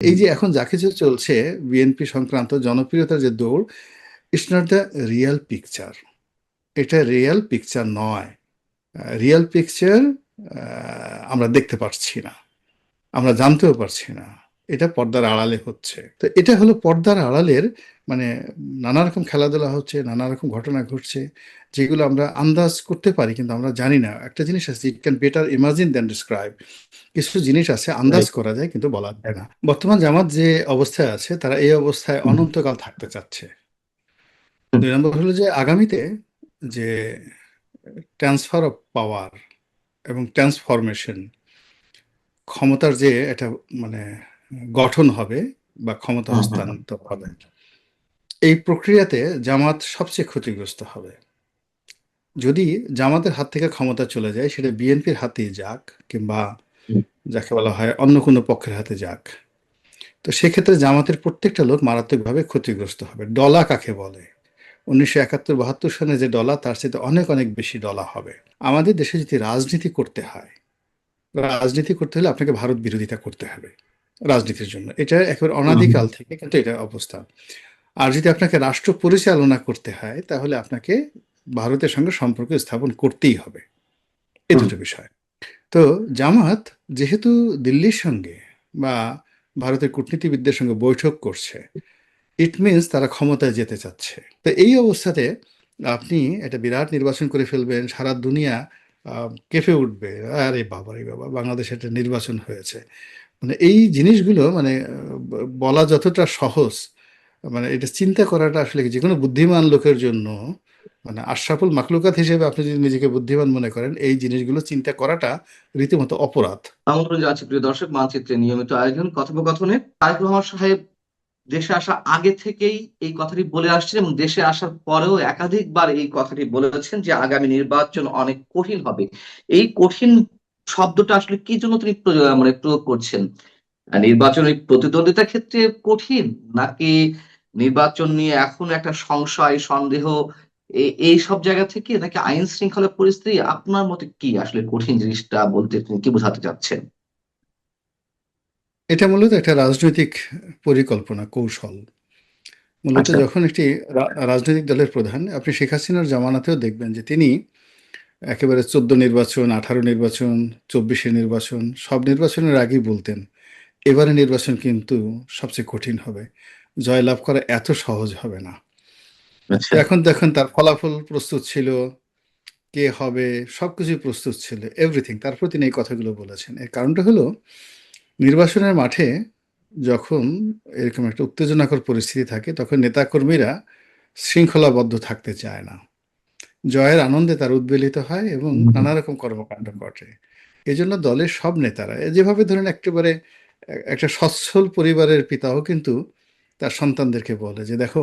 এই যে এখন যা কিছু চলছে বিএনপি সংক্রান্ত জনপ্রিয়তার যে দৌড় it's not the real picture এটা রিয়েল পিকচার নয়। রিয়েল পিকচার আমরা দেখতে পারছি না। আমরা জানতেও পারছি না। এটা পর্দার আড়ালে হচ্ছে। তো এটা হলো পর্দার আড়ালের মানে নানা রকম খেলাধুলা হচ্ছে নানা রকম ঘটনা ঘটছে যেগুলো আমরা আন্দাজ করতে পারি কিন্তু আমরা জানি না। একটা জিনিস আছে it can better imagine than describe কিছু জিনিস আছে আন্দাজ করা যায় কিন্তু বলা যায় না। বর্তমান জামাত যে অবস্থায় আছে তারা এই অবস্থায় অনন্তকাল থাকতে চাচ্ছে। দুই নম্বর হলো যে আগামীতে যে ট্রান্সফার অফ পাওয়ার এবং ট্রান্সফরমেশন ক্ষমতার যে এটা মানে গঠন হবে বা ক্ষমতা। হস্তান্তর হবে। এই প্রক্রিয়াতে জামাত সবচেয়ে ক্ষতিগ্রস্ত হবে। যদি জামাতের হাত থেকে ক্ষমতা চলে যায় সেটা বিএনপির হাতেই যাক কিংবা যাকে বলা হয় অন্য কোনো পক্ষের হাতে যাক তো সেক্ষেত্রে জামাতের প্রত্যেকটা লোক মারাত্মকভাবে ক্ষতিগ্রস্ত হবে। ডলা কাকে বলে? উনিশশো একাত্তর বাহাত্তর সালে যে ডলা তার সাথে অনেক অনেক বেশি ডলা হবে। আমাদের দেশে যদি রাজনীতি করতে হয় রাজনীতি করতে হলে আপনাকে ভারত বিরোধিতা করতে হবে। রাজনীতির জন্য। এটা একেবারে অনাদিকাল থেকে কিন্তু এটা অবস্থা। আর যদি আপনাকে রাষ্ট্র পরিচালনা করতে হয় তাহলে আপনাকে ভারতের সঙ্গে সম্পর্ক স্থাপন করতেই হবে। হুম। দুটো বিষয়। তো জামাত যেহেতু দিল্লির সঙ্গে বা ভারতের কূটনীতিবিদদের সঙ্গে বৈঠক করছে ইট মিনস তারা ক্ষমতায় যেতে চাচ্ছে। তো এই অবস্থাতে আপনি একটা বিরাট নির্বাচন করে ফেলবেন সারা দুনিয়া আহ, কেঁপে উঠবে। আরে বাবা রে বাবা বাংলাদেশে একটা নির্বাচন হয়েছে। মানে এই জিনিসগুলো মানে বলা যতটা সহজ মানে এটা চিন্তা করাটা আসলে যে কোনো বুদ্ধিমান লোকের জন্য মানে আশরাফুল মাকলুকাত হিসেবে আপনি যদি নিজেকে বুদ্ধিমান মনে করেন, এই জিনিসগুলো চিন্তা করাটা রীতিমতো অপরাধ। আমন্ত্রণ জানাচ্ছি প্রিয় দর্শক, মানচিত্রে নিয়মিত আয়োজন, কথোপকথনে, তারেক রহমান সাহেব দেশে আসা আগে থেকেই এই কথাটি বলে আসছেন এবং দেশে আসার পরেও একাধিকবার এই কথাটি বলেছেন যে আগামী নির্বাচন অনেক কঠিন হবে। এই কঠিন শব্দটা আসলে কি জন্য তিনি মানে প্রয়োগ করছেন? নির্বাচনী প্রতিদ্বন্দ্বিতার ক্ষেত্রে কঠিন নাকি নির্বাচন নিয়ে এখন একটা সংশয় সন্দেহ? এই সব জায়গা থেকে নাকি আইন শৃঙ্খলা পরিস্থিতি আপনার মতে কি আসলে কঠিন জিনিসটা বলতে তিনি কি বোঝাতে চাচ্ছেন? এটা মূলত একটা রাজনৈতিক পরিকল্পনা কৌশল। মূলত আচ্ছা। যখন একটি রাজনৈতিক দলের প্রধান আপনি শেখ হাসিনার জামানাতেও দেখবেন যে তিনি একেবারে চোদ্দ নির্বাচন আঠারো নির্বাচন চব্বিশে নির্বাচন সব নির্বাচনের আগেই বলতেন এবারে নির্বাচন কিন্তু সবচেয়ে কঠিন হবে। জয়লাভ করা এত সহজ হবে না। আচ্ছা। এখন দেখেন তার ফলাফল প্রস্তুত ছিল কে হবে সবকিছুই প্রস্তুত ছিল এভরিথিং তারপর তিনি এই কথাগুলো বলেছেন। এর কারণটা হলো নির্বাচনের মাঠে যখন এরকম একটা উত্তেজনাকর পরিস্থিতি থাকে তখন নেতাকর্মীরা শৃঙ্খলাবদ্ধ থাকতে চায় না। জয়ের আনন্দে তার উদ্বেলিত হয় এবং। নানা রকম কর্মকাণ্ড ঘটে। এজন্য দলের সব নেতারা যেভাবে ধরেন একেবারে একটা সচ্ছল পরিবারের পিতাও কিন্তু তার সন্তানদেরকে বলে যে দেখো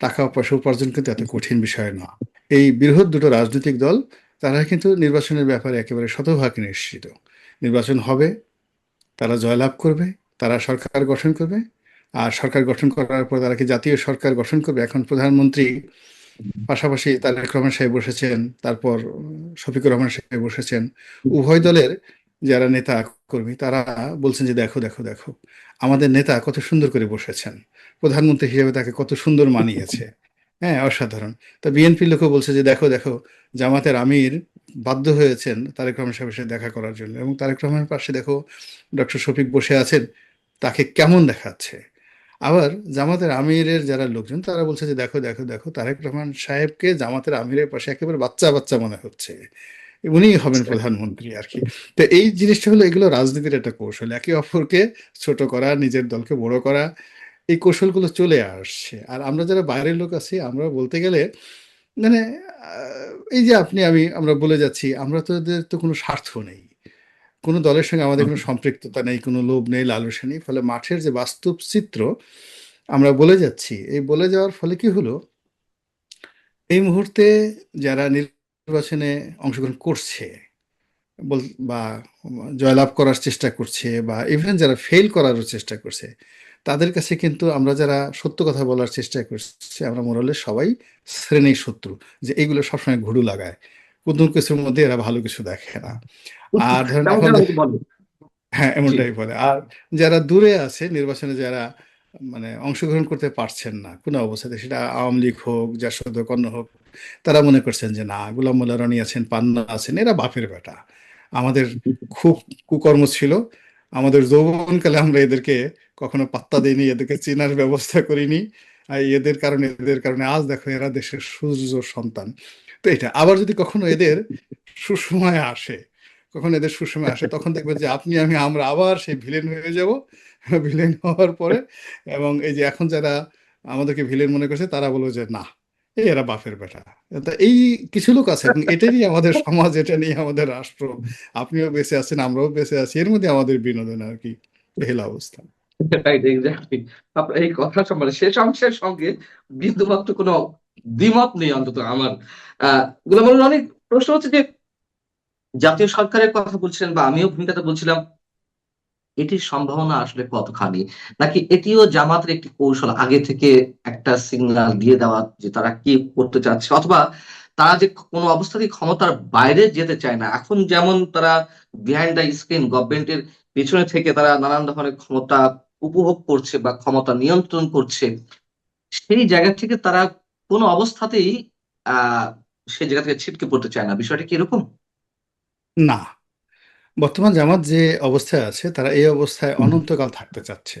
টাকা পয়সা উপার্জন কিন্তু এত কঠিন বিষয় না। এই বৃহৎ দুটো রাজনৈতিক দল তারা কিন্তু নির্বাচনের ব্যাপারে একেবারে শতভাগ নিশ্চিত। নির্বাচন হবে তারা জয়লাভ করবে তারা সরকার গঠন করবে। আর সরকার গঠন করার পর তারা কি জাতীয় সরকার গঠন করবে? এখন প্রধানমন্ত্রী পাশাপাশি তারেক রহমান সাহেব বসেছেন, তারপর শফিকুর রহমান সাহেব বসেছেন। উভয় দলের যারা নেতা কর্মী, তারা বলছেন যে দেখো দেখো দেখো, আমাদের নেতা কত সুন্দর করে বসেছেন। প্রধানমন্ত্রী হিসেবে তাকে কত সুন্দর মানিয়েছে। হ্যাঁ অসাধারণ। তা বিএনপি লোকও বলছে যে দেখো দেখো, জামাতের আমির বাধ্য হয়েছেন তারেক রহমান সাহেবের সাথে দেখা করার জন্য। এবং তারেক রহমানের পাশে দেখো, ডক্টর শফিক বসে আছেন, তাকে কেমন দেখাচ্ছে? আবার জামাতের আমিরের যারা লোকজন তারা বলছে যে দেখো দেখো দেখো তারেক রহমান সাহেবকে জামাতের আমিরের পাশে একেবারে বাচ্চা বাচ্চা মনে হচ্ছে। উনি হবেন প্রধানমন্ত্রী আর কি। তো এই জিনিসটা হলো এগুলো রাজনীতির একটা কৌশল। একে অপরকে ছোট করা নিজের দলকে বড় করা এই কৌশলগুলো চলে আসছে। আর আমরা যারা বাইরের লোক আছি আমরা বলতে গেলে মানে এই যে আপনি আমি আমরা বলে যাচ্ছি আমরা তো তো কোনো স্বার্থ নেই। কোনো দলের সঙ্গে আমাদের কোনো সম্পৃক্ততা নেই কোনো লোভ নেই লালসা নেই। ফলে মাঠের যে বাস্তব চিত্র আমরা বলে যাচ্ছি এই বলে যাওয়ার ফলে কি হলো? এই মুহূর্তে যারা নির্বাচনে অংশগ্রহণ করছে বা জয়লাভ করার চেষ্টা করছে বা ইভেন যারা ফেল করারও চেষ্টা করছে তাদের কাছে কিন্তু আমরা যারা সত্য কথা বলার চেষ্টা করছি আমরা মোরালে সবাই শ্রেণির শত্রু যে এইগুলো সবসময় ঘুরু লাগায়। কোন কিছুর মধ্যে এরা ভালো কিছু দেখে না। আর ধরেন। হ্যাঁ এমনটাই বলে। আর যারা দূরে আছে নির্বাচনে যারা মানে অংশগ্রহণ করতে পারছেন না কোনো অবস্থাতে সেটা আওয়ামী লীগ হোক জাসদ হোক অন্য হোক তারা মনে করছেন যে না গোলাম মোল্লা রনি আছেন পান্না আছেন এরা বাপের বেটা। আমাদের খুব কুকর্ম ছিল আমাদের যৌবনকালে আমরা এদেরকে কখনো পাত্তা দিইনি এদেরকে চেনার ব্যবস্থা করিনি আর এদের কারণে এদের কারণে আজ দেখো এরা দেশের সূর্য সন্তান। তো এটা আবার যদি কখনো এদের সুসময় আসে কখন এদের সুসময় আসে, তখন দেখবেন যে আপনি, আমি, আমরা আবার সেই ভিলেন হয়ে যাব। ভিলেন হওয়ার পরে এবং এই যে এখন যারা আমাদেরকে ভিলেন মনে করছে, তারা বলবে যে না এরা বাপের বেটা। তা এই কিছু লোক আছে এবং এটারই আমাদের সমাজ, এটা নিয়ে আমাদের রাষ্ট্র। আপনিও বেঁচে আছেন, আমরাও বেঁচে আছি, এর মধ্যে আমাদের বিনোদন আর কি হলো অবস্থা। এই কথা সম্বন্ধে শেষ অংশের সঙ্গে বিন্দুমাত্র কোনো দ্বিমত নেই অন্তত আমার। আহ অনেক প্রশ্ন হচ্ছে যে জাতীয় সরকারের কথা বলছিলেন বা আমিও ভূমিকাটা বলছিলাম, এটির সম্ভাবনা আসলে কতখানি? নাকি এটিও জামাতের একটি কৌশল, আগে থেকে একটা সিগন্যাল দিয়ে দেওয়া যে তারা কি করতে চাচ্ছে? অথবা তারা যে কোনো অবস্থাতেই ক্ষমতার বাইরে যেতে চায় না, এখন যেমন তারা বিহাইন্ড দ্য স্ক্রিন গভর্নমেন্টের পিছনে থেকে তারা নানান ধরনের ক্ষমতা উপভোগ করছে বা ক্ষমতা নিয়ন্ত্রণ করছে, সেই জায়গা থেকে তারা কোনো অবস্থাতেই, আহ সেই জায়গা থেকে ছিটকে পড়তে চায় না। বিষয়টা কি এরকম? না বর্তমান জামাত যে অবস্থায় আছে তারা এই অবস্থায় অনন্তকাল থাকতে চাচ্ছে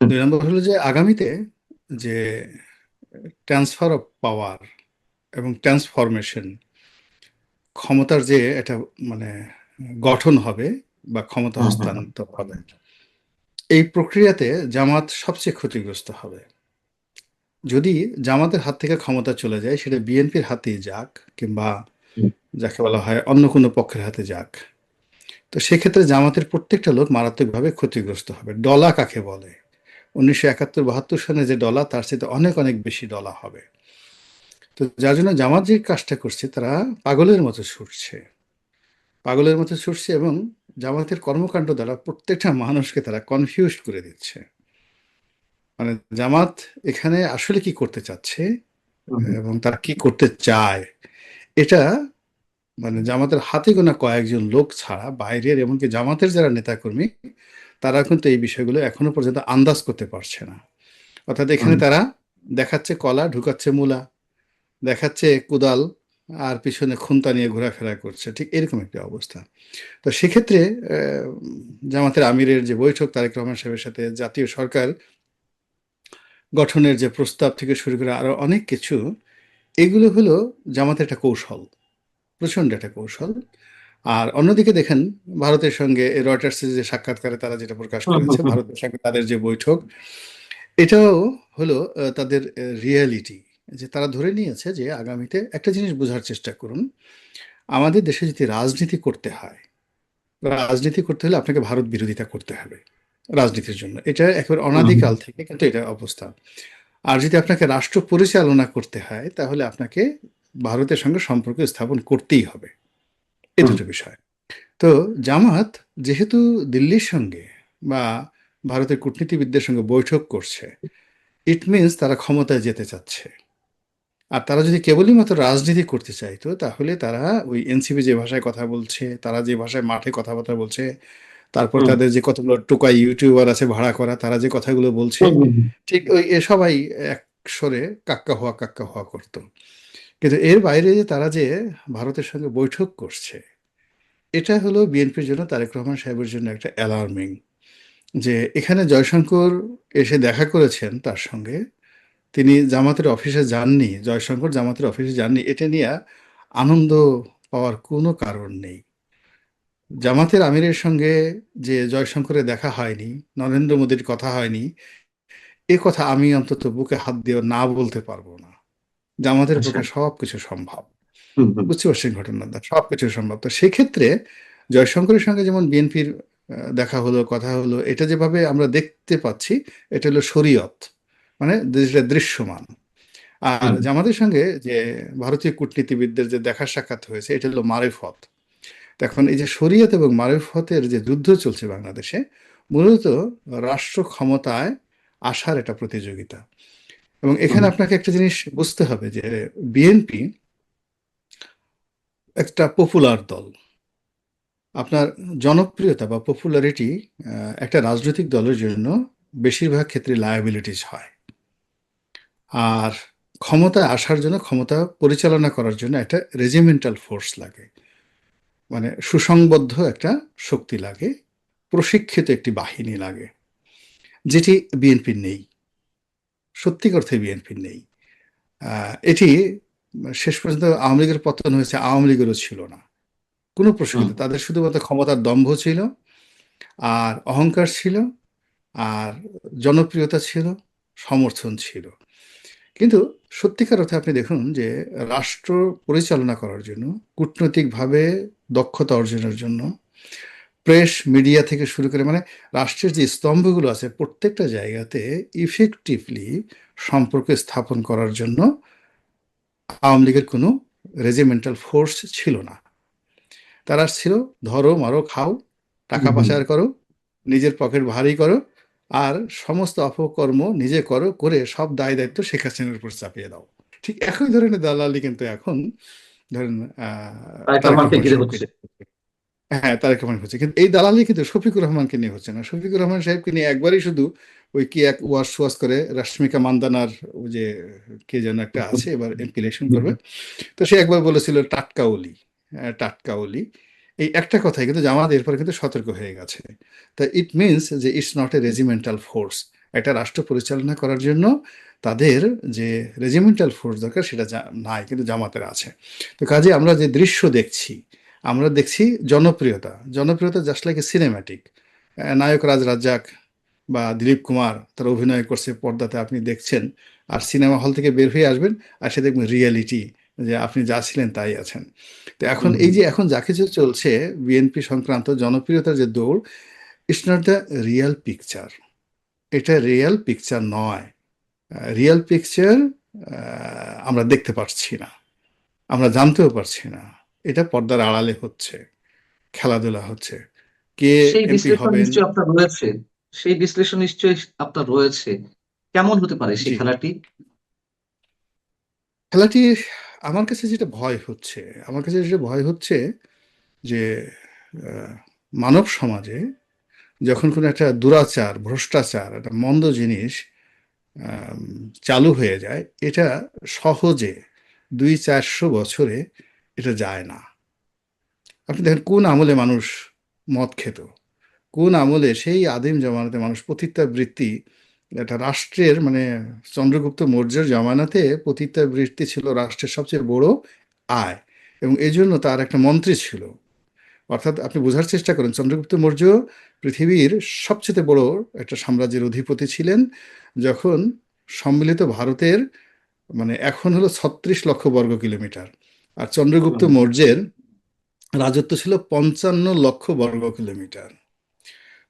হুম। দুই নম্বর হলো যে আগামীতে যে ট্রান্সফার অফ পাওয়ার এবং ট্রান্সফরমেশন ক্ষমতার যে একটা মানে গঠন হবে বা ক্ষমতা হুম হুম হুম। হস্তান্তর হবে এই প্রক্রিয়াতে জামাত সবচেয়ে ক্ষতিগ্রস্ত হবে যদি জামাতের হাত থেকে ক্ষমতা চলে যায় সেটা বিএনপির হাতেই যাক কিংবা। যাকে বলা হয় অন্য কোনো পক্ষের হাতে যাক। তো সেক্ষেত্রে জামাতের প্রত্যেকটা লোক মারাত্মকভাবে ক্ষতিগ্রস্ত হবে। ডলা কাকে বলে? উনিশশো একাত্তর বাহাত্তর সালে যে ডলা তার সাথে অনেক অনেক বেশি ডলা হবে। তো যার জন্য জামাত যে কাজটা করছে তারা পাগলের মতো ছুটছে। পাগলের মতো ছুটছে এবং জামাতের কর্মকাণ্ড দ্বারা প্রত্যেকটা মানুষকে তারা কনফিউজ করে দিচ্ছে। মানে জামাত এখানে আসলে কি করতে চাচ্ছে। এবং তারা কি করতে চায়? এটা মানে জামাতের হাতে গোনা কয়েকজন লোক ছাড়া বাইরের এমনকি জামাতের যারা নেতাকর্মী তারা কিন্তু এই বিষয়গুলো এখনও পর্যন্ত আন্দাজ করতে পারছে না। অর্থাৎ এখানে তারা দেখাচ্ছে কলা ঢুকাচ্ছে মূলা দেখাচ্ছে কুদাল আর পিছনে খুন্তা নিয়ে ঘোরাফেরা করছে। ঠিক এরকম একটা অবস্থা। তো সেক্ষেত্রে জামাতের আমিরের যে বৈঠক তারেক রহমান সাহেবের সাথে জাতীয় সরকার গঠনের যে প্রস্তাব থেকে শুরু করে আরও অনেক কিছু এগুলো হলো জামাতের একটা কৌশল প্রচণ্ড একটা কৌশল। আর অন্যদিকে দেখেন ভারতের সঙ্গে রয়টার্সের যে সাক্ষাৎকারে তারা যেটা প্রকাশ করেছে ভারতের সঙ্গে তাদের যে বৈঠক এটাও হলো তাদের রিয়ালিটি যে তারা ধরে নিয়েছে যে আগামীতে একটা জিনিস বোঝার চেষ্টা করুন আমাদের দেশে যদি রাজনীতি করতে হয় রাজনীতি করতে হলে আপনাকে ভারত বিরোধিতা করতে হবে রাজনীতির জন্য। এটা একেবারে। অনাদিকাল থেকে কিন্তু এটা অবস্থা। আর যদি আপনাকে রাষ্ট্র পরিচালনা করতে হয় তাহলে আপনাকে ভারতের সঙ্গে সম্পর্ক স্থাপন করতেই হবে। এ দুটো বিষয়। তো জামাত যেহেতু দিল্লির সঙ্গে বা ভারতের কূটনীতিবিদদের সঙ্গে বৈঠক করছে ইট মিনস তারা ক্ষমতায় যেতে চাচ্ছে। আর তারা যদি কেবলই মাত্র রাজনীতি করতে চাইতো তাহলে তারা ওই এনসিপি যে ভাষায় কথা বলছে তারা যে ভাষায় মাঠে কথাবার্তা বলছে তারপর তাদের যে কতগুলো টোকাই ইউটিউবার আছে ভাড়া করা তারা যে কথাগুলো বলছে। ঠিক ওই এ সবাই এক স্বরে কাক্কা হওয়া কাক্কা হওয়া করতো। কিন্তু এর বাইরে যে তারা যে ভারতের সঙ্গে বৈঠক করছে এটা হলো বিএনপির জন্য তারেক রহমান সাহেবের জন্য একটা অ্যালার্মিং যে এখানে জয়শঙ্কর এসে দেখা করেছেন তার সঙ্গে। তিনি জামাতের অফিসে যাননি জয়শঙ্কর জামাতের অফিসে যাননি। এটা নিয়ে আনন্দ পাওয়ার কোনো কারণ নেই। জামাতের আমিরের সঙ্গে যে জয়শঙ্করের দেখা হয়নি নরেন্দ্র মোদীর কথা হয়নি এ কথা আমি অন্তত বুকে হাত দিয়ে না বলতে পারব না। জামাতের আচ্ছা। পক্ষে সব কিছু সম্ভব। বুঝতে পারছেন ঘটনাটা সব কিছু সম্ভব। তো সেক্ষেত্রে জয়শঙ্করের সঙ্গে যেমন বিএনপির দেখা হলো কথা হলো এটা যেভাবে আমরা দেখতে পাচ্ছি এটা হলো শরীয়ত মানে যেটা দৃশ্যমান। আর জামাতের সঙ্গে যে ভারতীয় কূটনীতিবিদদের যে দেখা সাক্ষাৎ হয়েছে এটা হলো মারেফত। এখন এই যে শরীয়ত এবং মারেফতের যে যুদ্ধ চলছে বাংলাদেশে মূলত রাষ্ট্র ক্ষমতায় আসার একটা প্রতিযোগিতা। এবং এখানে আপনাকে একটা জিনিস বুঝতে হবে যে বিএনপি একটা পপুলার দল। আপনার জনপ্রিয়তা বা পপুলারিটি একটা রাজনৈতিক দলের জন্য বেশিরভাগ ক্ষেত্রে লায়াবিলিটিস হয়। আর ক্ষমতায় আসার জন্য ক্ষমতা পরিচালনা করার জন্য একটা রেজিমেন্টাল ফোর্স লাগে। মানে সুসংবদ্ধ একটা শক্তি লাগে প্রশিক্ষিত একটি বাহিনী লাগে যেটি বিএনপির নেই সত্যি অর্থে বিএনপির নেই। এটি শেষ পর্যন্ত আওয়ামী লীগের পতন হয়েছে আওয়ামী লীগেরও ছিল না। কোনো প্রশ্ন তাদের শুধুমাত্র ক্ষমতার দম্ভ ছিল আর অহংকার ছিল আর জনপ্রিয়তা ছিল সমর্থন ছিল। কিন্তু সত্যিকার অর্থে আপনি দেখুন যে রাষ্ট্র পরিচালনা করার জন্য কূটনৈতিকভাবে দক্ষতা অর্জনের জন্য। প্রেস মিডিয়া থেকে শুরু করে মানে রাষ্ট্রের যে স্তম্ভগুলো আছে প্রত্যেকটা জায়গাতে ইফেক্টিভলি সম্পর্ক স্থাপন করার জন্য আওয়ামী লীগের কোনো রেজিমেন্টাল ফোর্স ছিল না। তারা ছিল ধরো মারো খাও টাকা। পাচার করো নিজের পকেট ভারী করো আর সমস্ত অপকর্ম নিজে করো করে সব দায় দায়িত্ব শেখ হাসিনার উপর চাপিয়ে দাও। ঠিক একই ধরনের দালালি কিন্তু এখন ধরেন হচ্ছে হ্যাঁ তারেক রহমান হচ্ছে কিন্তু এই দালালি কিন্তু শফিকুর রহমানকে নিয়ে হচ্ছে না। শফিকুর রহমান সাহেবকে নিয়ে একবারই শুধু ওই কি এক ওয়াশ ওয়াশ করে রাশ্মিকা মান্দানার ওই যে কে যেন একটা আছে এবার ইলেকশন করবে। তো সে একবার বলেছিল টাটকা ওলি হ্যাঁ, টাটকা এই একটা কথাই কিন্তু জামাত এরপরে কিন্তু সতর্ক হয়ে গেছে। তা ইট মিনস যে it's not a regimental force একটা রাষ্ট্র পরিচালনা করার জন্য তাদের যে রেজিমেন্টাল ফোর্স দরকার সেটা নাই কিন্তু জামাতের আছে। তো কাজে আমরা যে দৃশ্য দেখছি আমরা দেখছি জনপ্রিয়তা। জনপ্রিয়তা জাস্ট লাইক এ সিনেম্যাটিক নায়ক রাজ রাজ্জাক বা দিলীপ কুমার তারা অভিনয় করছে পর্দাতে আপনি দেখছেন আর সিনেমা হল থেকে বের হয়ে আসবেন আর সে দেখবেন রিয়েলিটি যে আপনি যা ছিলেন তাই আছেন। তো এখন এই যে এখন যা কিছু চলছে বিএনপি সংক্রান্ত জনপ্রিয়তার যে দৌড় it's not the real picture এটা রিয়েল পিকচার নয়। রিয়েল পিকচার আমরা দেখতে পারছি না। আমরা জানতেও পারছি না। এটা পর্দার আড়ালে হচ্ছে খেলাধুলা হচ্ছে। কে সেই এমপি বিশ্লেষণ নিশ্চয়ই আপনার রয়েছে। সেই বিশ্লেষণ নিশ্চয়ই আপনার রয়েছে। কেমন হতে পারে সেই খেলাটি? খেলাটি আমার কাছে যেটা ভয় হচ্ছে আমার কাছে যেটা ভয় হচ্ছে যে মানব সমাজে যখন কোনো একটা দুরাচার ভ্রষ্টাচার একটা মন্দ জিনিস চালু হয়ে যায়, এটা সহজে দুই চারশো বছরে এটা যায় না। আপনি দেখেন কোন আমলে মানুষ মদ খেত? কোন আমলে সেই আদিম জমানাতে মানুষ পতিতাবৃত্তি, একটা রাষ্ট্রের মানে চন্দ্রগুপ্ত মৌর্যের জমানাতে পতিতাবৃত্তি ছিল রাষ্ট্রের সবচেয়ে বড় আয় এবং এই জন্য তার একটা মন্ত্রী ছিল। অর্থাৎ আপনি বোঝার চেষ্টা করেন চন্দ্রগুপ্ত মৌর্য পৃথিবীর সবচেয়ে বড় একটা সাম্রাজ্যের অধিপতি ছিলেন যখন সম্মিলিত ভারতের মানে এখন হলো ছত্রিশ লক্ষ বর্গ কিলোমিটার। আর চন্দ্রগুপ্ত মৌর্যের রাজত্ব ছিল পঞ্চান্ন লক্ষ বর্গ কিলোমিটার।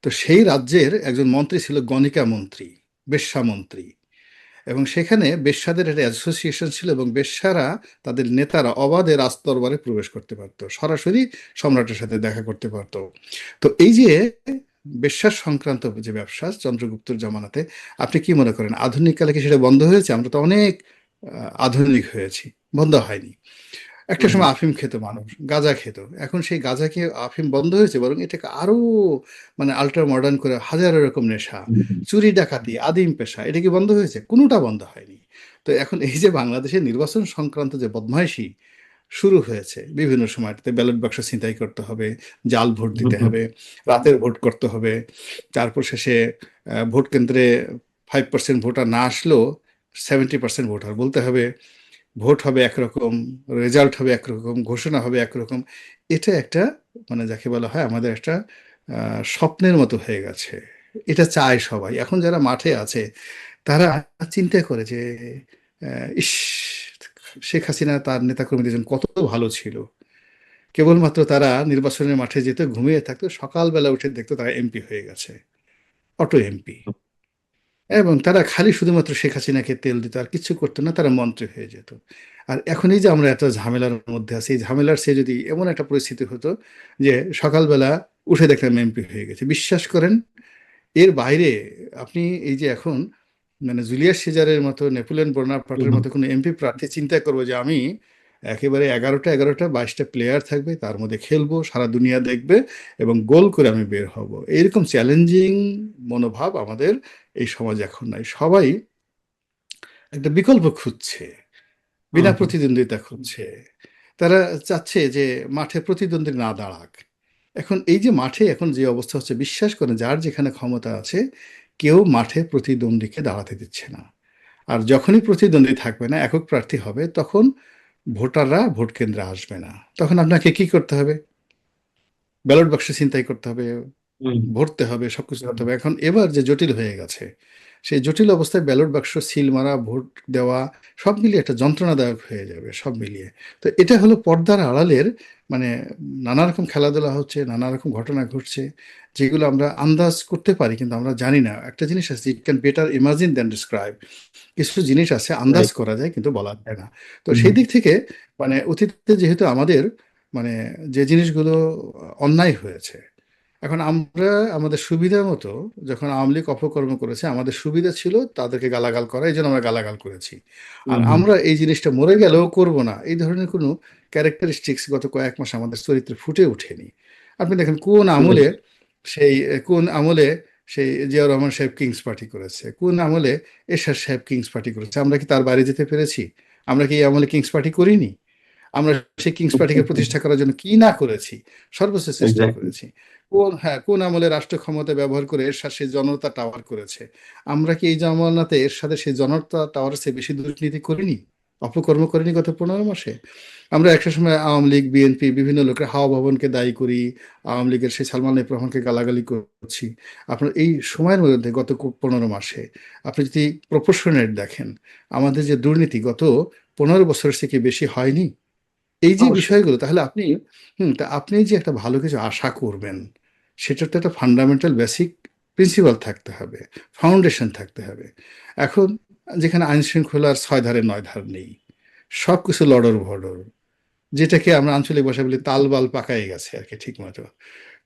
তো সেই রাজ্যের একজন মন্ত্রী ছিল গণিকা মন্ত্রী বেশ্যা মন্ত্রী। এবং সেখানে বেশ্যাদের একটা অ্যাসোসিয়েশন ছিল এবং বেশ্যারা তাদের নেতারা অবাধে রাজদরবারে প্রবেশ করতে পারত, সরাসরি সম্রাটের সাথে দেখা করতে পারত। তো এই যে বেশ্যার সংক্রান্ত যে ব্যবসা, চন্দ্রগুপ্তর জমানাতে, আপনি কি মনে করেন, আধুনিক কালে কি সেটা বন্ধ হয়েছে? আমরা তো অনেক আধুনিক হয়েছি, বন্ধ হয়নি। একটা সময় আফিম খেত মানুষ গাঁজা খেত। এখন সেই গাঁজা খেয়ে আফিম বন্ধ হয়েছে বরং এটাকে আরও মানে আল্ট্রা মডার্ন করে হাজারো রকম নেশা। চুরি ডাকাতি আদিম পেশা এটা কি বন্ধ হয়েছে? কোনোটা বন্ধ হয়নি। তো এখন এই যে বাংলাদেশের নির্বাচন সংক্রান্ত যে বদমাইশি শুরু হয়েছে বিভিন্ন সময়টাতে ব্যালট বাক্স ছিনতাই করতে হবে জাল ভোট দিতে হবে রাতের ভোট করতে হবে তারপর শেষে ভোট কেন্দ্রে ফাইভ পার্সেন্ট ভোটার না আসলেও সেভেন্টি পার্সেন্ট ভোটার বলতে হবে। ভোট হবে একরকম রেজাল্ট হবে একরকম, ঘোষণা হবে একরকম, এটা একটা মানে যাকে বলা হয় আমাদের একটা স্বপ্নের মতো হয়ে গেছে। এটা চায় সবাই। এখন যারা মাঠে আছে, তারা চিন্তা করে যে ইস, শেখ হাসিনা তার নেতাকর্মীদের জন্য কত ভালো ছিল। কেবলমাত্র তারা নির্বাচনের মাঠে যেত, ঘুমিয়ে থাকতো, সকালবেলা উঠে দেখতো তারা এমপি হয়ে গেছে। Auto MP. এবং তারা খালি শুধুমাত্র শেখ হাসিনাকে তেল দিত, আর কিছু করতো না, তারা মন্ত্রী হয়ে যেত। আর এখন এই যে আমরা এত ঝামেলার মধ্যে আছি, এই ঝামেলার সে যদি এমন একটা পরিস্থিতি হতো যে সকালবেলা উঠে দেখলাম এমপি হয়ে গেছে। বিশ্বাস করেন, এর বাইরে আপনি এই যে এখন মানে জুলিয়াস সিজারের মতো, নেপোলিয়ন বোনাপার্টের মতো কোনো এমপি প্রার্থী চিন্তা করব যে আমি একেবারে এগারোটা এগারোটা বাইশটা প্লেয়ার থাকবে তার মধ্যে খেলব সারা দুনিয়া দেখবে এবং গোল করে আমি বের হব। এইরকম চ্যালেঞ্জিং মনোভাব আমাদের এই সমাজ এখন নাই। সবাই একটা বিকল্প খুঁজছে বিনা প্রতিদ্বন্দ্বিতা খুঁজছে। তারা চাচ্ছে যে মাঠে প্রতিদ্বন্দ্বী না দাঁড়াক। এখন এই যে মাঠে এখন যে অবস্থা হচ্ছে বিশ্বাস করে যার যেখানে ক্ষমতা আছে কেউ মাঠে প্রতিদ্বন্দ্বীকে দাঁড়াতে দিচ্ছে না। আর যখনই প্রতিদ্বন্দ্বী থাকবে না একক প্রার্থী হবে তখন ভোটাররা ভোট কেন্দ্রে আসবে না। তখন আপনাকে কি করতে হবে? ব্যালট বাক্সে চিন্তাই করতে হবে। ভরতে হবে সবকিছু করতে হবে। এখন এবার যে জটিল হয়ে গেছে সেই জটিল অবস্থায় ব্যালট বাক্স সিল মারা ভোট দেওয়া সব মিলিয়ে একটা যন্ত্রণাদায়ক হয়ে যাবে সব মিলিয়ে। তো এটা হলো পর্দার আড়ালের মানে নানা রকম খেলাধুলা হচ্ছে নানা রকম ঘটনা ঘটছে যেগুলো আমরা আন্দাজ করতে পারি কিন্তু আমরা জানি না। একটা জিনিস আছে it can better imagine than describe কিছু জিনিস আছে আন্দাজ করা যায় কিন্তু বলা যায় না। তো সেই দিক থেকে মানে অতীতে যেহেতু আমাদের মানে যে জিনিসগুলো অন্যায় হয়েছে এখন আমরা আমাদের সুবিধা মতো যখন আওয়ামী লীগ অপকর্ম করেছে আমাদের সুবিধা ছিল তাদেরকে গালাগাল করা এই জন্য আমরা গালাগাল করেছি। আর আমরা এই জিনিসটা মরে গেলেও করব না। এই ধরনের কোনো ক্যারেক্টারিস্টিক্স গত কয়েক মাস আমাদের চরিত্রে ফুটে ওঠেনি। আপনি দেখেন কোন আমলে সেই কোন আমলে সেই জিয়াউর রহমান সাহেব কিংস পার্টি করেছে কোন আমলে এরশাদ সাহেব কিংস পার্টি করেছে আমরা কি তার বাইরে যেতে পেরেছি? আমরা কি এই আমলে কিংস পার্টি করিনি? আমরা সেই কিংস পার্টিকে প্রতিষ্ঠা করার জন্য কি না করেছি? সর্বোচ্চ চেষ্টা করেছি। কোন হ্যাঁ কোন আমলে রাষ্ট্র ক্ষমতা ব্যবহার করে এরশাদ সেই জনতা টাওয়ার করেছে? আমরা কি এই জামানাতে এর সাথে সেই জনতা টাওয়ার সে বেশি দুর্নীতি করিনি? অপকর্ম করিনি গত পনেরো মাসে? আমরা একটা সময় আওয়ামী লীগ, বিএনপি, বিভিন্ন লোকের হাওয়া ভবনকে দায়ী করি, আওয়ামী লীগের সেই সালমান এফ রহমানকে গালাগালি করছি। আপনার এই সময়ের মধ্যে গত পনেরো মাসে আপনি যদি প্রপোর্শনেট দেখেন, আমাদের যে দুর্নীতি গত পনেরো বছরের থেকে বেশি হয়নি? এই যে বিষয়গুলো তাহলে আপনি হুম তা আপনি যে একটা ভালো কিছু আশা করবেন সেটার তো একটা ফান্ডামেন্টাল বেসিক প্রিন্সিপাল থাকতে হবে ফাউন্ডেশন থাকতে হবে। এখন যেখানে আইন শৃঙ্খলার ছয় ধারে নয় ধার নেই সব কিছু লড়র ভডর যেটাকে আমরা আঞ্চলিক ভাষা বলি তালবাল পাকাই গেছে আর কি ঠিক মতো।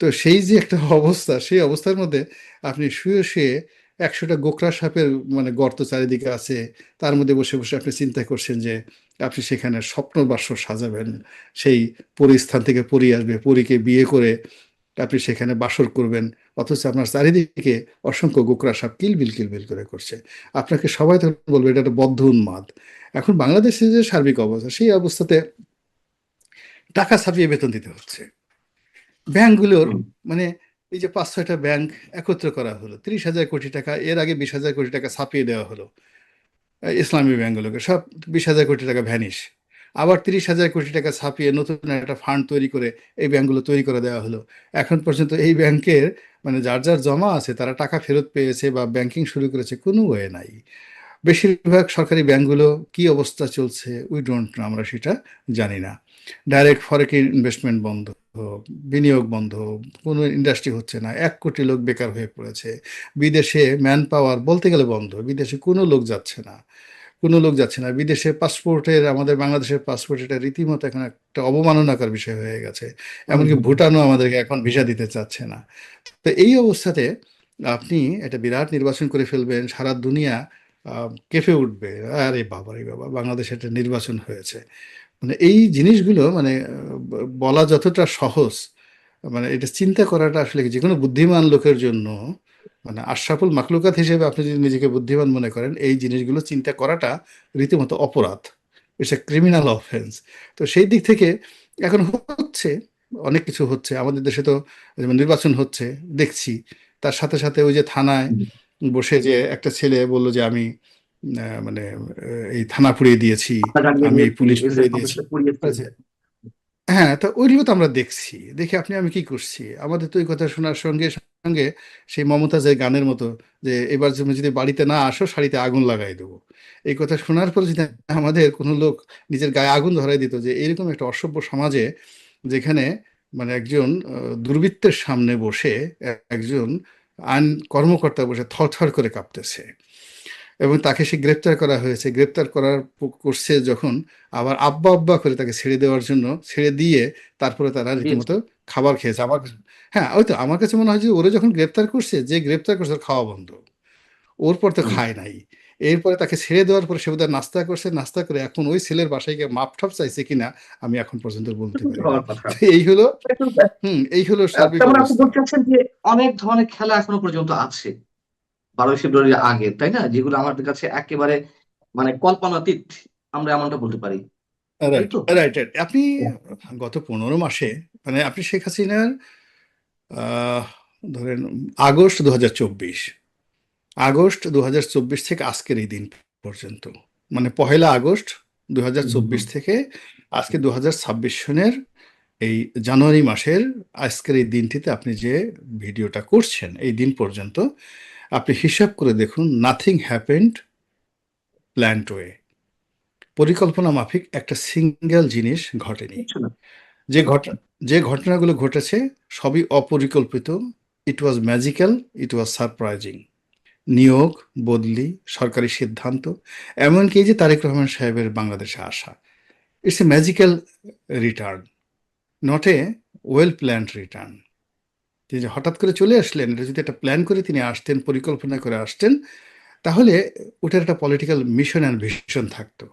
তো সেই যে একটা অবস্থা সেই অবস্থার মধ্যে আপনি শুয়ে শুয়ে একশোটা গোকরা সাপের মানে গর্ত চারিদিকে আছে তার মধ্যে বসে বসে আপনি চিন্তা করছেন যে আপনি সেখানে স্বপ্ন বাসর সাজাবেন সেই পরিস্থান থেকে পরি আসবে পরীকে বিয়ে করে আপনি সেখানে বাসর করবেন অথচ আপনার চারিদিকে অসংখ্য গোকরা সাপ কিলবিল কিলবিল করে করছে। আপনাকে সবাই তখন বলবে এটা একটা বদ্ধ উন্মাদ। এখন বাংলাদেশে যে সার্বিক অবস্থা সেই অবস্থাতে টাকা ছাপিয়ে বেতন দিতে হচ্ছে। ব্যাংকগুলোর মানে এই যে পাঁচ ছয়টা ব্যাংক একত্র করা হলো ত্রিশ হাজার কোটি টাকা এর আগে বিশ হাজার কোটি টাকা ছাপিয়ে দেওয়া হলো। ইসলামী ব্যাংকগুলোকে সব বিশ হাজার কোটি টাকা ভ্যানিশ। আবার তিরিশ হাজার কোটি টাকা ছাপিয়ে নতুন একটা ফান্ড তৈরি করে এই ব্যাঙ্কগুলো তৈরি করে দেওয়া হলো। এখন পর্যন্ত এই ব্যাংকের মানে যার যার জমা আছে, তারা টাকা ফেরত পেয়েছে বা ব্যাংকিং শুরু করেছে কোনো ওয়ে নাই। বেশিরভাগ সরকারি ব্যাংকগুলো কি অবস্থা চলছে উই ডোন্ট আমরা সেটা জানি না। ডাইরেক্ট ফরেন ইনভেস্টমেন্ট বন্ধ। বিনিয়োগ বন্ধ কোনো ইন্ডাস্ট্রি হচ্ছে না এক কোটি লোক বেকার হয়ে পড়েছে বিদেশে ম্যান পাওয়ার বলতে গেলে বন্ধ বিদেশে কোনো লোক যাচ্ছে না কোনো লোক যাচ্ছে না বিদেশে পাসপোর্টের আমাদের বাংলাদেশের পাসপোর্ট এটা রীতিমতো এখন একটা অবমাননাকর বিষয় হয়ে গেছে এমনকি ভুটানও আমাদেরকে এখন ভিসা দিতে চাচ্ছে না তো এই অবস্থাতে আপনি একটা বিরাট নির্বাচন করে ফেলবেন সারা দুনিয়া কেঁপে উঠবে আরে বাবা রে বাবা বাংলাদেশে একটা নির্বাচন হয়েছে মানে এই জিনিসগুলো মানে বলা যতটা সহজ মানে এটা চিন্তা করাটা আসলে যে কোনো বুদ্ধিমান লোকের জন্য মানে আশরাফুল মাকলুকাত হিসেবে আপনি যদি নিজেকে বুদ্ধিমান মনে করেন এই জিনিসগুলো চিন্তা করাটা রীতিমতো অপরাধ। ইটস এ ক্রিমিনাল অফেন্স তো সেই দিক থেকে এখন হচ্ছে অনেক কিছু হচ্ছে। আমাদের দেশে তো নির্বাচন হচ্ছে দেখছি। তার সাথে সাথে ওই যে থানায় বসে যে একটা ছেলে বলল যে আমি মানে এই থানা পুড়িয়ে দিয়েছি আমি এই পুলিশ পুড়িয়ে দিয়েছি। হ্যাঁ তা ওইগুলো তো আমরা দেখছি। দেখে আপনি আমি কি করছি? আমাদের তো ওই কথা শোনার সঙ্গে সঙ্গে সেই মমতাজের গানের মতো যে এবার তুমি যদি বাড়িতে না আসো শাড়িতে আগুন লাগাই দেবো। এই কথা শোনার পর যদি আমাদের কোনো লোক নিজের গায়ে আগুন ধরাই দিত যে এরকম একটা অসভ্য সমাজে যেখানে মানে একজন দুর্বৃত্তের সামনে বসে একজন আইন কর্মকর্তা বসে থরথর করে কাঁপতেছে। এবং তাকে সে গ্রেপ্তার করা হয়েছে। গ্রেপ্তার করার করছে যখন আবার আব্বা আব্বা করে তাকে ছেড়ে দেওয়ার জন্য ছেড়ে দিয়ে তারপরে তারা রীতিমতো খাবার খেয়েছে। আমার হ্যাঁ ওই তো আমার কাছে মনে হয় যে ওরা যখন গ্রেপ্তার করছে যে গ্রেপ্তার করছে খাওয়া বন্ধ। ওর পর তো খায় নাই। এরপরে তাকে ছেড়ে দেওয়ার পরে সে বোধহয় নাস্তা করছে। নাস্তা করে এখন ওই ছেলের বাসায় গিয়ে মাপ ঠাপ চাইছে কিনা আমি এখন পর্যন্ত বলতে পারি এই হলো হুম এই হলো সার্বিক যে অনেক ধরনের খেলা এখনও পর্যন্ত আছে। বারোই ফেব্রুয়ারির আগে তাই না? যেগুলো আমাদের কাছে একেবারে মানে কল্পনাতীত আমরা এমনটা বলতে পারি। রাইট রাইট রাইট আপনি গত পনেরো মাসে মানে আপনি শেখ হাসিনার ধরেন আগস্ট দু হাজার চব্বিশ আগস্ট দু হাজার চব্বিশ থেকে আজকের এই দিন পর্যন্ত মানে পহেলা আগস্ট দু হাজার চব্বিশ থেকে আজকে দু হাজার ছাব্বিশ সনের এই জানুয়ারি মাসের আজকের এই দিনটিতে আপনি যে ভিডিওটা করছেন এই দিন পর্যন্ত আপনি হিসাব করে দেখুন নাথিং হ্যাপেন্ড প্ল্যান্ট ওয়ে পরিকল্পনা মাফিক একটা সিঙ্গেল জিনিস ঘটেনি। যে ঘটনা যে ঘটনাগুলো ঘটেছে সবই অপরিকল্পিত। ইট ওয়াজ ম্যাজিক্যাল ইট ওয়াজ সারপ্রাইজিং নিয়োগ বদলি সরকারি সিদ্ধান্ত এমনকি যে তারেক রহমান সাহেবের বাংলাদেশে আসা। It's a magical return not a well planned return যে হঠাৎ করে চলে আসলেন এটা যদি একটা প্ল্যান করে তিনি আসতেন পরিকল্পনা করে আসতেন তাহলে ওটার একটা পলিটিক্যাল মিশন অ্যান্ড ভিশন থাকতো।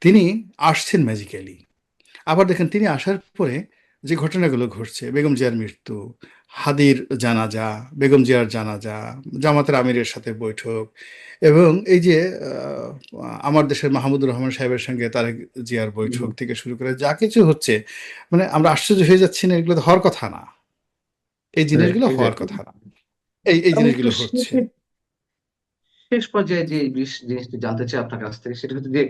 তিনি আসছেন ম্যাজিক্যালি আবার দেখেন তিনি আসার পরে যে ঘটনাগুলো ঘটছে বেগম জিয়ার মৃত্যু হাদির জানাজা বেগম জিয়ার জানাজা জামাতের আমিরের সাথে বৈঠক এবং এই যে আমার দেশের মাহমুদুর রহমান সাহেবের সঙ্গে তারেক জিয়ার বৈঠক থেকে শুরু করে যা কিছু হচ্ছে মানে আমরা আশ্চর্য হয়ে যাচ্ছি না এগুলো তো হওয়ার কথা না। এই জিনিসগুলো হওয়ার কথা। না এই এই জিনিসগুলো হচ্ছে। শেষ পর্যায়ে যে জিনিসটি জানতে চাই আপনার কাছ থেকে সেটা হচ্ছে যে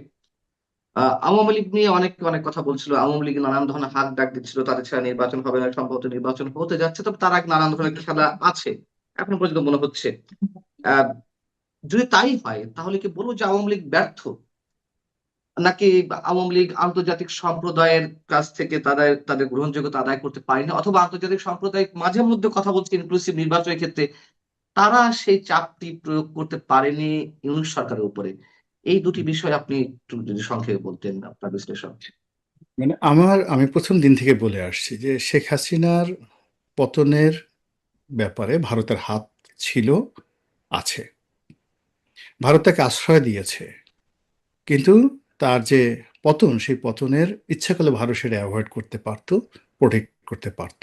আওয়ামী লীগ নিয়ে অনেক অনেক কথা বলছিল। আওয়ামী লীগ নানান ধরনের হাত ডাক দিচ্ছিল তাদের ছাড়া নির্বাচন হবে না সম্ভবত নির্বাচন হতে যাচ্ছে তবে তার আগে নানান ধরনের খেলা আছে এখন পর্যন্ত মনে হচ্ছে। আহ, যদি তাই হয় তাহলে কি বলব যে আওয়ামী লীগ ব্যর্থ? নাকি আওয়ামী লীগ আন্তর্জাতিক সম্প্রদায়ের কাছ থেকে তাদের তাদের গ্রহণযোগ্যতা আদায় করতে পারেনি? অথবা আন্তর্জাতিক সম্প্রদায় মাঝে মধ্যে কথা বলছে ইনক্লুসিভ নির্বাচনের ক্ষেত্রে। তারা সেই চাপটি প্রয়োগ করতে পারেনি ইউনিট সরকারের উপরে। এই দুটি বিষয় আপনি একটু যদি সংক্ষেপে বলতেন আপনার বিশ্লেষণ। মানে আমার, আমি প্রথম দিন থেকে বলে আসছি যে শেখ হাসিনার পতনের ব্যাপারে ভারতের হাত ছিল, আছে। ভারত তাকে আশ্রয় দিয়েছে। কিন্তু তার যে পতন, সেই পতনের ইচ্ছা করলে ভারত সেটা অ্যাভয়েড করতে পারত প্রোটেক্ট করতে পারত।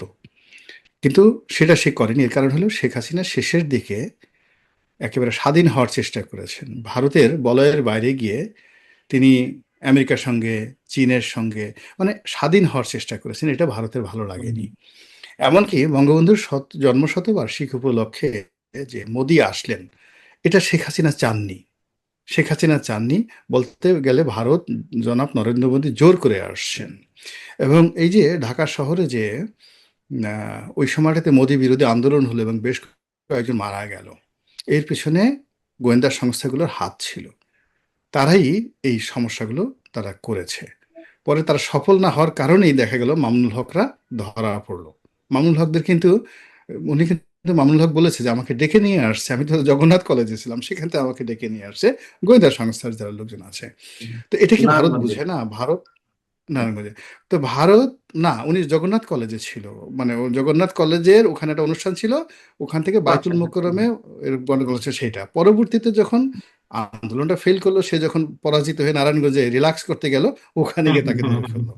কিন্তু সেটা সে করেনি, এর কারণ হলো শেখ হাসিনা শেষের দিকে একেবারে স্বাধীন হওয়ার চেষ্টা করেছেন। ভারতের বলয়ের বাইরে গিয়ে তিনি আমেরিকার সঙ্গে, চীনের সঙ্গে মানে স্বাধীন হওয়ার চেষ্টা করেছেন, এটা ভারতের ভালো লাগেনি। এমনকি বঙ্গবন্ধুর শত জন্মশতবার্ষিক উপলক্ষে যে মোদি আসলেন, এটা শেখ হাসিনা চাননি। শেখ হাসিনা চাননি, বলতে গেলে ভারত জনাব নরেন্দ্র মোদী জোর করে আসছেন। এবং এই যে ঢাকা শহরে যে ওই সময়টাতে মোদী বিরোধী আন্দোলন হলো এবং বেশ কয়েকজন মারা গেল, এর পিছনে গোয়েন্দা সংস্থাগুলোর হাত ছিল। তারাই এই সমস্যাগুলো তারা করেছে। পরে তারা সফল না হওয়ার কারণেই দেখা গেল মামুনুল হকরা ধরা পড়ল। মামুনুল হকদের কিন্তু, উনি কিন্তু মামুনুল হক বলেছে যে আমাকে ডেকে নিয়ে আসছে। আমি তো জগন্নাথ কলেজে ছিলাম সেখান থেকে আমাকে ডেকে নিয়ে আসছে গোয়েন্দা সংস্থার যারা লোকজন আছে। তো এটা কি ভারত বুঝে? না ভারত নারায়ণগঞ্জে তো ভারত না উনি জগন্নাথ কলেজে ছিল। মানে জগন্নাথ কলেজের ওখানে একটা অনুষ্ঠান ছিল ওখান থেকে বাইতুল আচ্ছা। মোকরমে এর গন্ডগোল হচ্ছে সেটা। পরবর্তীতে যখন আন্দোলনটা ফেল করল সে যখন পরাজিত হয়ে নারায়ণগঞ্জে রিল্যাক্স করতে গেল ওখানে গিয়ে তাকে ধরে ফেলল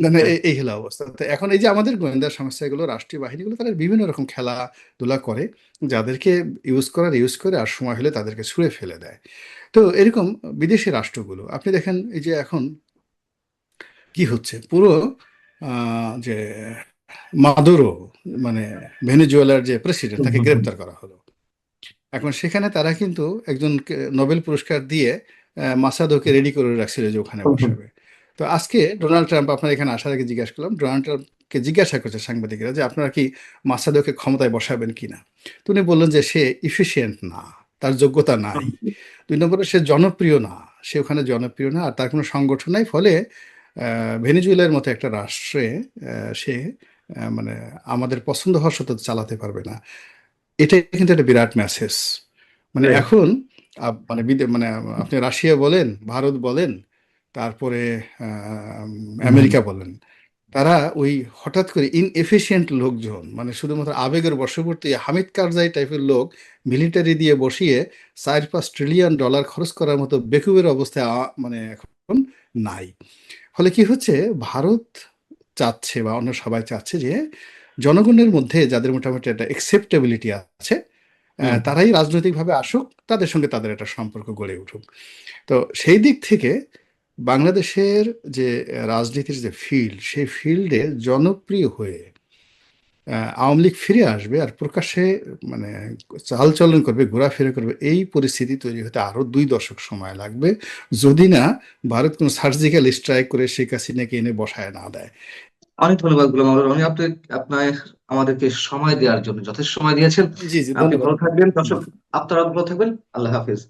মানে এই- হলো অবস্থা। তো এখন এই যে আমাদের গোয়েন্দা সংস্থাগুলো রাষ্ট্রীয় বাহিনীগুলো তারা বিভিন্ন রকম খেলাধুলা করে যাদেরকে ইউজ করার ইউজ করে আর সময় হলে তাদেরকে ছুঁড়ে ফেলে দেয়। তো এরকম বিদেশি রাষ্ট্রগুলো আপনি দেখেন এই যে এখন কি হচ্ছে? পুরো আহ, যে মাদুরো মানে ভেনেজুয়েলার যে প্রেসিডেন্ট তাকে গ্রেপ্তার করা হলো। এখন সেখানে তারা কিন্তু একজন নোবেল পুরস্কার দিয়ে মাসাদোকে রেডি করে রাখছিল যে ওখানে। বসাবে। তো আজকে ডোনাল্ড ট্রাম্প আপনার এখানে আসার আগে জিজ্ঞাসা করলাম ডোনাল্ড ট্রাম্পকে জিজ্ঞাসা করছে সাংবাদিকরা যে আপনারা কি মাসাদোকে ক্ষমতায় বসাবেন কিনা? তো উনি বললেন যে সে ইফিসিয়েন্ট না তার যোগ্যতা নাই। দুই নম্বরে সে জনপ্রিয় না সে ওখানে জনপ্রিয় না আর তার কোনো সংগঠন নাই। ফলে ভেনেজুয়েলার মতো একটা রাষ্ট্রে সে মানে আমাদের পছন্দ হওয়ার সত্ত্বেও চালাতে পারবে না। এটাই কিন্তু একটা বিরাট মেসেজ মানে এখন আপ- মানে মানে আপনি রাশিয়া বলেন ভারত বলেন তারপরে আমেরিকা বলেন তারা ওই হঠাৎ করে ইনএফিশিয়েন্ট লোকজন মানে শুধুমাত্র আবেগের বশবর্তী হামিদ কারজাই টাইপের লোক মিলিটারি দিয়ে বসিয়ে চার পাঁচ ট্রিলিয়ন ডলার খরচ করার মতো বেকুবের অবস্থায় আ- মানে এখন নাই। ফলে কি হচ্ছে? ভারত চাচ্ছে বা অন্য সবাই চাচ্ছে যে জনগণের মধ্যে যাদের মোটামুটি একটা একসেপ্টেবিলিটি আছে তারাই রাজনৈতিকভাবে আসুক তাদের সঙ্গে তাদের একটা সম্পর্ক গড়ে উঠুক। তো সেই দিক থেকে বাংলাদেশের যে রাজনীতির যে ফিল্ড সেই ফিল্ডে জনপ্রিয় হয়ে আওয়ামী লীগ ফিরে আসবে আর প্রকাশ্যে মানে চালচলন করবে ঘোরাফেরা করবে এই পরিস্থিতি তৈরি হতে আরও দুই দশক সময় লাগবে। যদি না ভারত কোনো সার্জিক্যাল স্ট্রাইক করে শেখ হাসিনাকে এনে বসায় না দেয়। অনেক ধন্যবাদ গুলাম অনেক আপনি আপনার আমাদেরকে সময় দেওয়ার জন্য যথেষ্ট সময় দিয়েছেন। জি জি আপনি ভালো থাকবেন। দর্শক আপনারা ভালো থাকবেন। আল্লাহ হাফিজ।